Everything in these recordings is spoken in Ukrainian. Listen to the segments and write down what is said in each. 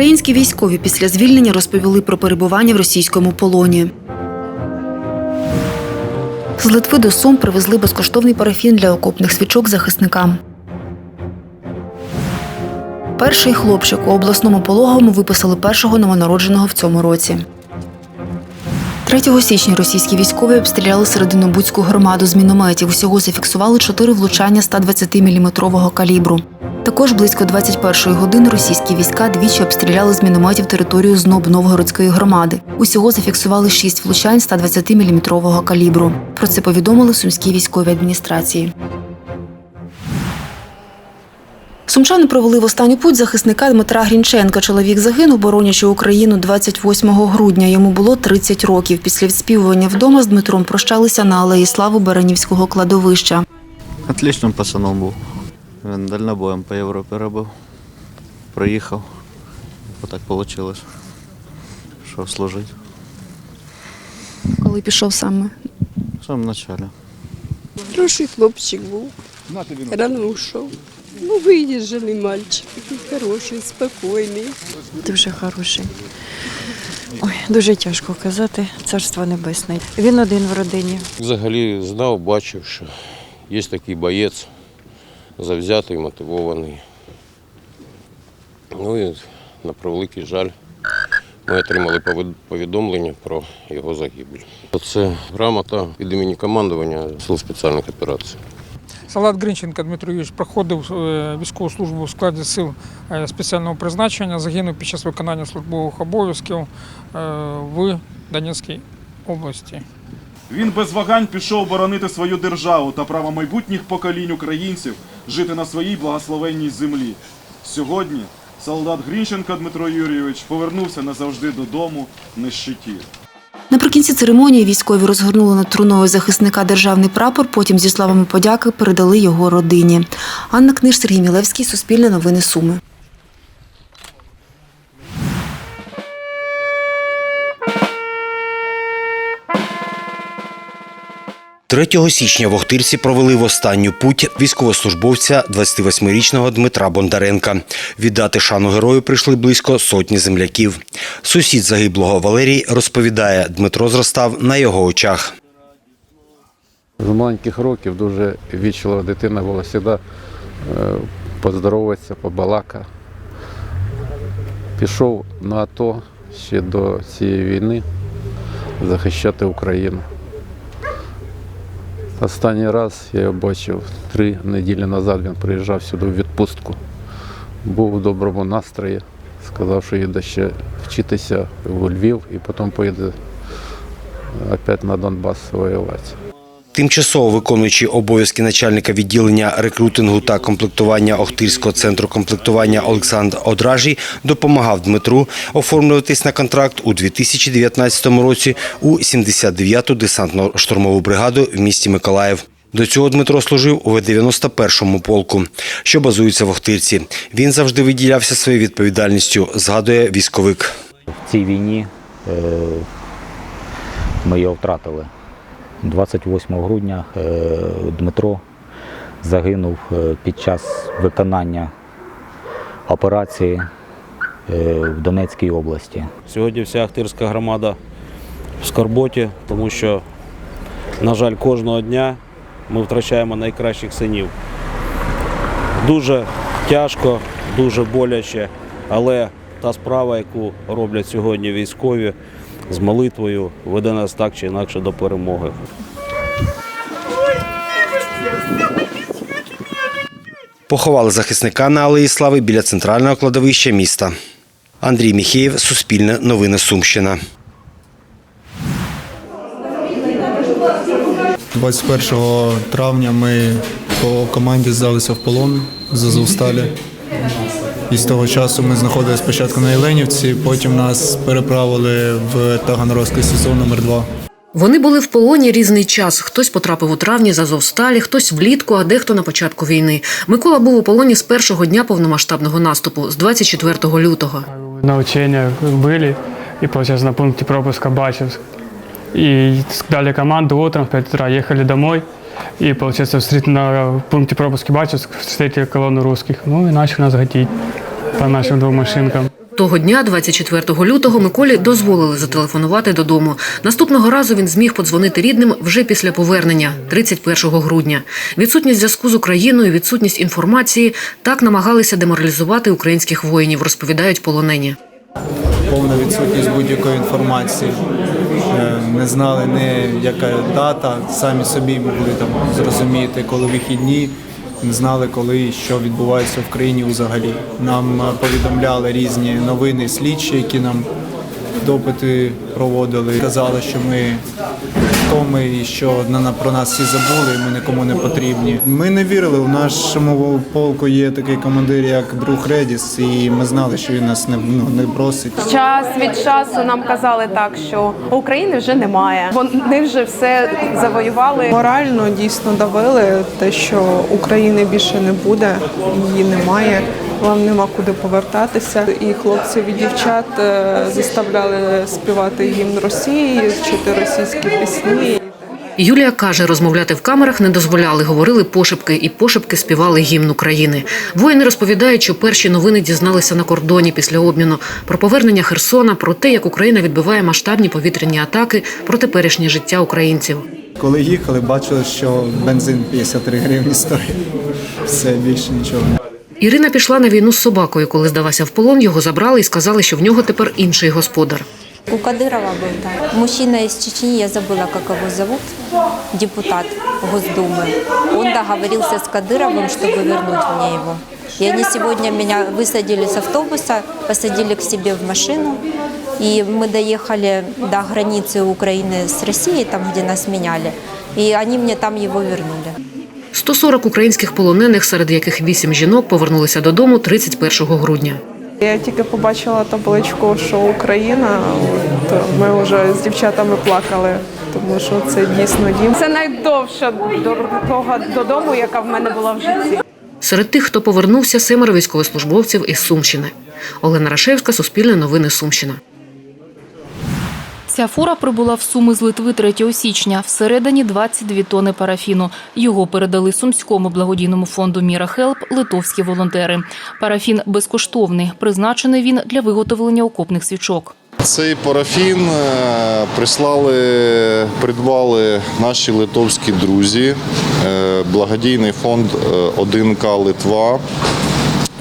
Українські військові після звільнення розповіли про перебування в російському полоні. З Литви до Сум привезли безкоштовний парафін для окопних свічок захисникам. Перший хлопчик у обласному пологовому виписали першого новонародженого в цьому році. 3 січня російські військові обстріляли серединобудську громаду з мінометів. Усього зафіксували чотири влучання 120-мм калібру. Також близько 21-ї години російські війська двічі обстріляли з мінометів територію зноб Новгородської громади. Усього зафіксували шість влучань 120-мм калібру. Про це повідомили сумській військовій адміністрації. Сумчани провели в останню путь захисника Дмитра Грінченка. Чоловік загинув, боронячи Україну 28 грудня. Йому було 30 років. Після відспівування вдома з Дмитром прощалися на алеї Слави Баранівського кладовища. Отличним пацаном був. Він дальнобоєм по Європі робив. Проїхав. Отак вийшло. Що служити. Коли пішов саме? В самому началі. Хороший хлопчик був. Рано ушов. Ну, виїжджений мальчик. Такий хороший, спокійний. Дуже хороший. Ой, дуже тяжко казати. Царство небесне. Він один в родині. Взагалі знав, бачив, що є такий боєць, завзятий, мотивований. Ну і на превеликий жаль, ми отримали повідомлення про його загибель. Це грамота від імені командування Сил спеціальних операцій. Салат Гринченко Дмитро Юрійович проходив е, військову службу в складі сил е, спеціального призначення, загинув під час виконання службових обов'язків е, в Донецькій області. Він без вагань пішов боронити свою державу та право майбутніх поколінь українців жити на своїй благословенній землі. Сьогодні солдат Грінченко Дмитро Юрійович повернувся назавжди додому на щиті. Наприкінці церемонії військові розгорнули над труною захисника державний прапор. Потім зі словами подяки передали його родині. Анна Книж, Сергій Мілевський, Суспільне новини Суми. 3 січня в Охтирці провели в останню путь військовослужбовця 28-річного Дмитра Бондаренка. Віддати шану герою прийшли близько сотні земляків. Сусід загиблого Валерій розповідає, Дмитро зростав на його очах. З маленьких років дуже вічлива дитина була завжди поздороватися, побалака. Пішов на АТО ще до цієї війни захищати Україну. Останній раз я його бачив три неділі назад. Він приїжджав сюди в відпустку. Був у доброму настрої, сказав, що їде ще вчитися у Львів і потім поїде опять на Донбас воювати. Тимчасово виконуючий обов'язки начальника відділення рекрутингу та комплектування Охтирського центру комплектування Олександр Одражій допомагав Дмитру оформлюватись на контракт у 2019 році у 79-ту десантно-штурмову бригаду в місті Миколаїв. До цього Дмитро служив у 91-му полку, що базується в Охтирці. Він завжди виділявся своєю відповідальністю, згадує військовик. В цій війні е, ми його втратили. 28 грудня е, Дмитро загинув е, під час виконання операції е, в Донецькій області. Сьогодні вся Ахтирська громада в скорботі, тому що, на жаль, кожного дня ми втрачаємо найкращих синів. Дуже тяжко, дуже боляче, але та справа, яку роблять сьогодні військові з молитвою, веде нас так чи інакше до перемоги. Поховали захисника на Алеї Слави біля центрального кладовища міста. Андрій Міхеєв, Суспільне новини Сумщина. 21 травня ми по команді здалися в полон з Азовсталі. І з того часу ми знаходилися спочатку на Єленівці, потім нас переправили в Таганрозький СІЗО номер 2 Вони були в полоні різний час. Хтось потрапив у травні з Азовсталі, хтось влітку, а дехто на початку війни. Микола був у полоні з першого дня повномасштабного наступу, з 24 лютого. На учениях були, і, получается, на пункті пропуска Бачевск. И дали команду утром в 5 утра, ехали домой. И, получается, встретили на пункте пропуска Бачевск, встретили колонну русских. Ну и начали нас гатить по нашим двум машинкам. Того дня, 24 лютого, Миколі дозволили зателефонувати додому. Наступного разу він зміг подзвонити рідним вже після повернення, 31 грудня. Відсутність зв'язку з Україною, відсутність інформації так намагалися деморалізувати українських воїнів, розповідають полонені. Повна відсутність будь-якої інформації. Е, Не знали не яка дата, самі собі могли там зрозуміти, коли вихідні, не знали, коли і що відбувається в країні взагалі. Нам е, повідомляли різні новини, слідчі, які нам допити проводили. Казали, що ми ми що на, на- про нас всі забули, і ми нікому не потрібні. Ми не вірили. У нашому полку є такий командир, як друг Редіс, і ми знали, що він нас не, ну, не бросить. Час від часу нам казали так, що України вже немає. Вони вже все завоювали. Морально дійсно давили те, що України більше не буде, її немає. Вам нема куди повертатися. І хлопців і дівчат е, заставляли співати гімн Росії, вчити російські пісні. Юлія каже, розмовляти в камерах не дозволяли, говорили пошепки, і пошепки співали гімн України. Воїни розповідають, що перші новини дізналися на кордоні після обміну про повернення Херсона, про те, як Україна відбиває масштабні повітряні атаки, про теперішнє життя українців. Коли їхали, бачили, що бензин 53 гривні стоїть. Все більше нічого. Ірина пішла на війну з собакою. Коли здалася в полон, його забрали і сказали, що в нього тепер інший господар. У Кадырова был, да. Мужчина из Чечни, я забыла, как его зовут, депутат Госдумы. Он договорился с Кадыровым, чтобы вернуть мне его. И они сегодня меня высадили с автобуса, посадили к себе в машину. И мы доехали до границы Украины с Россией, там, где нас меняли. И они мне там его вернули. 140 українських полонених, серед яких вісім жінок, повернулися додому 31 грудня. Я тільки побачила табличку, що Україна, от ми вже з дівчатами плакали, тому що це дійсно дім. Це найдовша дорога додому, яка в мене була в житті. Серед тих, хто повернувся, семеро військовослужбовців із Сумщини. Олена Рашевська, Суспільне новини Сумщина. Ця фура прибула в Суми з Литви 3 січня. Всередині 22 тони парафіну. Його передали Сумському благодійному фонду Міра Хелп литовські волонтери. Парафін безкоштовний. Призначений він для виготовлення окопних свічок. Цей парафін е, прислали, придбали наші литовські друзі, е, благодійний фонд е, 1К Литва.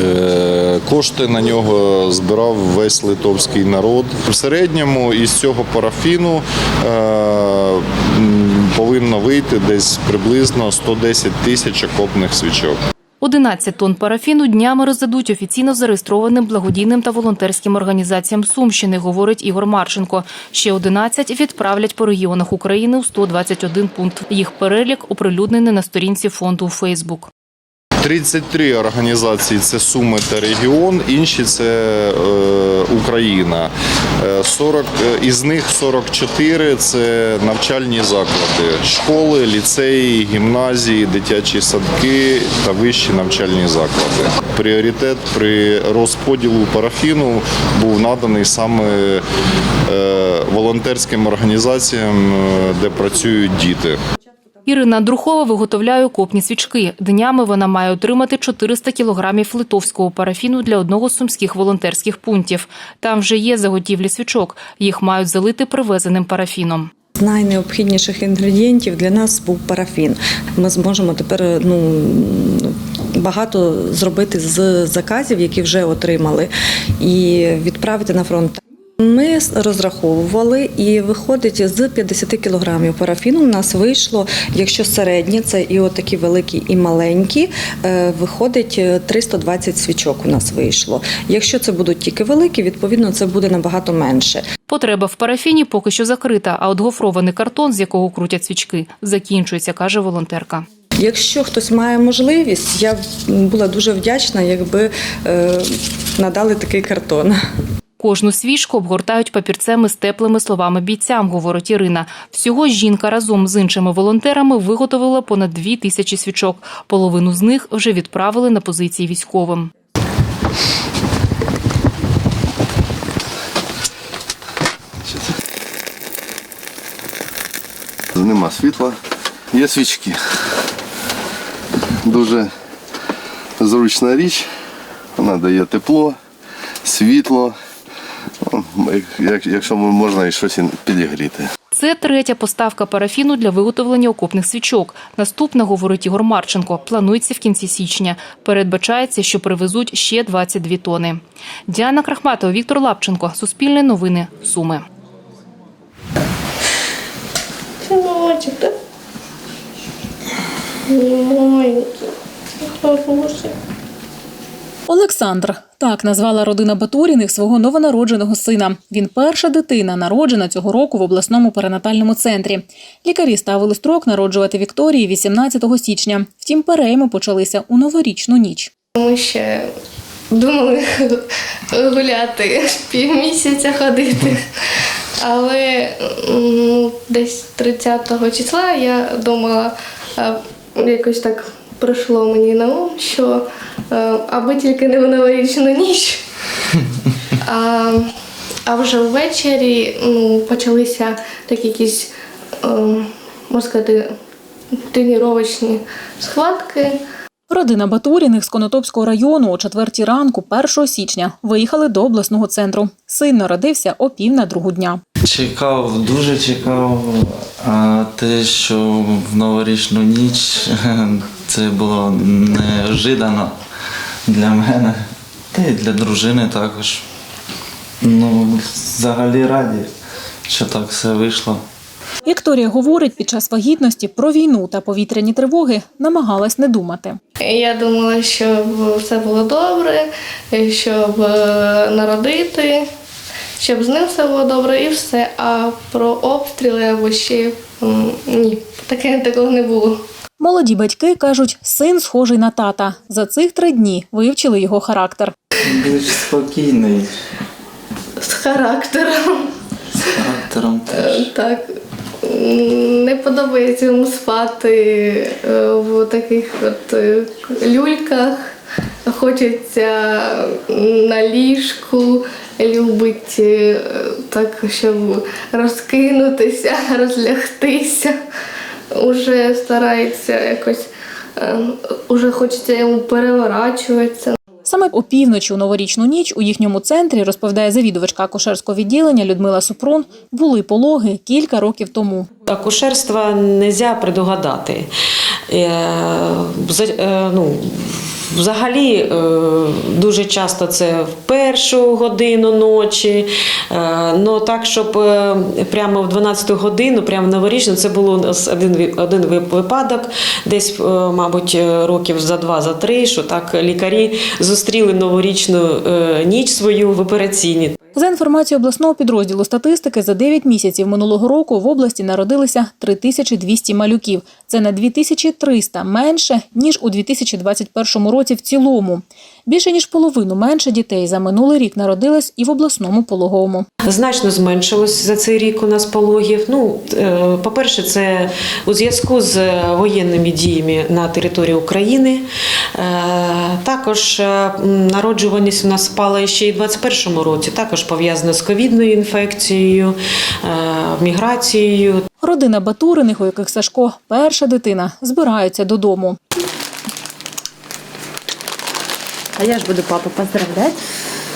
Е, Кошти на нього збирав весь литовський народ. В середньому із цього парафіну е, повинно вийти десь приблизно 110 тисяч окопних свічок. 11 тонн парафіну днями роздадуть офіційно зареєстрованим благодійним та волонтерським організаціям Сумщини, говорить Ігор Марченко. Ще 11 відправлять по регіонах України у 121 пункт. Їх перелік оприлюднений на сторінці фонду у Фейсбук. 33 організації це Суми та регіон, інші це е, Україна. Е, 40, е, із них 44 це навчальні заклади, школи, ліцеї, гімназії, дитячі садки та вищі навчальні заклади. Пріоритет при розподілу парафіну був наданий саме е, волонтерським організаціям, е, де працюють діти. Ірина Друхова виготовляє окопні свічки. Днями вона має отримати 400 кілограмів литовського парафіну для одного з сумських волонтерських пунктів. Там вже є заготівлі свічок. Їх мають залити привезеним парафіном. З найнеобхідніших інгредієнтів для нас був парафін. Ми зможемо тепер ну, багато зробити з заказів, які вже отримали, і відправити на фронт. Ми розраховували і виходить з 50 кілограмів парафіну. У нас вийшло, якщо середні, це і отакі великі, і маленькі, е, виходить е, 320 свічок. У нас вийшло. Якщо це будуть тільки великі, відповідно це буде набагато менше. Потреба в парафіні поки що закрита, а от гофрований картон, з якого крутять свічки, закінчується, каже волонтерка. Якщо хтось має можливість, я була дуже вдячна, якби е, надали такий картон. Кожну свічку обгортають папірцем із теплими словами бійцям, говорить Ірина. Всього жінка разом з іншими волонтерами виготовила понад дві тисячі свічок. Половину з них вже відправили на позиції військовим. Нема світла, є свічки. Дуже зручна річ, вона дає тепло, світло. Як- Якщо можна і щось підігріти. Це третя поставка парафіну для виготовлення окопних свічок. Наступна, говорить Ігор Марченко, планується в кінці січня. Передбачається, що привезуть ще 22 тони. Діана Крахматова, Віктор Лапченко. Суспільне новини. Суми. Синочек, да? Маленький, хороший. Олександр так назвала родина Батуріних свого новонародженого сина. Він перша дитина, народжена цього року в обласному перинатальному центрі. Лікарі ставили строк народжувати Вікторії 18 січня. Втім, перейми почалися у новорічну ніч. Ми ще думали гуляти, півмісяця ходити. Але ну, десь 30 числа я думала, якось так прийшло мені на ум, що е, аби тільки не в новорічну ніч. А, а вже ввечері ну, почалися такі якісь, е, можна сказати, тренувачні схватки. Родина Батуріних з Конотопського району о четвертій ранку, 1 січня, виїхали до обласного центру. Син народився о пів на другу дня. Чекав, дуже чекав. А те, що в новорічну ніч це було неожиданно для мене, та й для дружини також. Ну, взагалі раді, що так все вийшло. Вікторія говорить, під час вагітності про війну та повітряні тривоги намагалась не думати. Я думала, щоб все було добре, щоб е, народити, щоб з ним все було добре і все. А про обстріли або ще ні, таке такого не було. Молоді батьки кажуть, син схожий на тата. За цих три дні вивчили його характер. Більш спокійний, З характером. з характером. Е, Так. Не подобається йому спати е, в таких от е, люльках. Хочеться на ліжку, любить е, так, щоб розкинутися, розлягтися. Уже старається якось, е, уже хочеться йому переворачуватися. Саме опівночі у новорічну ніч у їхньому центрі, розповідає завідувачка акушерського відділення Людмила Супрун, були пологи кілька років тому. Акушерства не можна предугадати. Е, за- е, Ну, взагалі, е, дуже часто це в першу годину ночі. Е, Ну так, щоб е, прямо в 12 годину, прямо новорічно, це було один, один ви- випадок, десь, мабуть, років за два, за три, що так лікарі зустріли новорічну ніч свою в операційній. За інформацією обласного підрозділу статистики, за 9 місяців минулого року в області народилися 3200 малюків. Це на 2300 менше, ніж у 2021 році в цілому. Більше ніж половину менше дітей за минулий рік народилось і в обласному пологовому. Значно зменшилось за цей рік у нас пологів. Ну, е, по-перше, це у зв'язку з воєнними діями на території України. Е, Також е, народжуваність у нас спала ще й у 2021 році, також пов'язана з ковідною інфекцією, е, міграцією. Родина Батуриних, у яких Сашко перша дитина, збираються додому. А я ж буду папу поздравлять.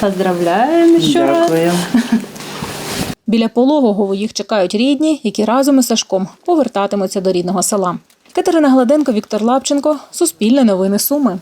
Поздравляємо ще раз. Біля пологового їх чекають рідні, які разом із Сашком повертатимуться до рідного села. Катерина Гладенко, Віктор Лапченко, Суспільне новини Суми.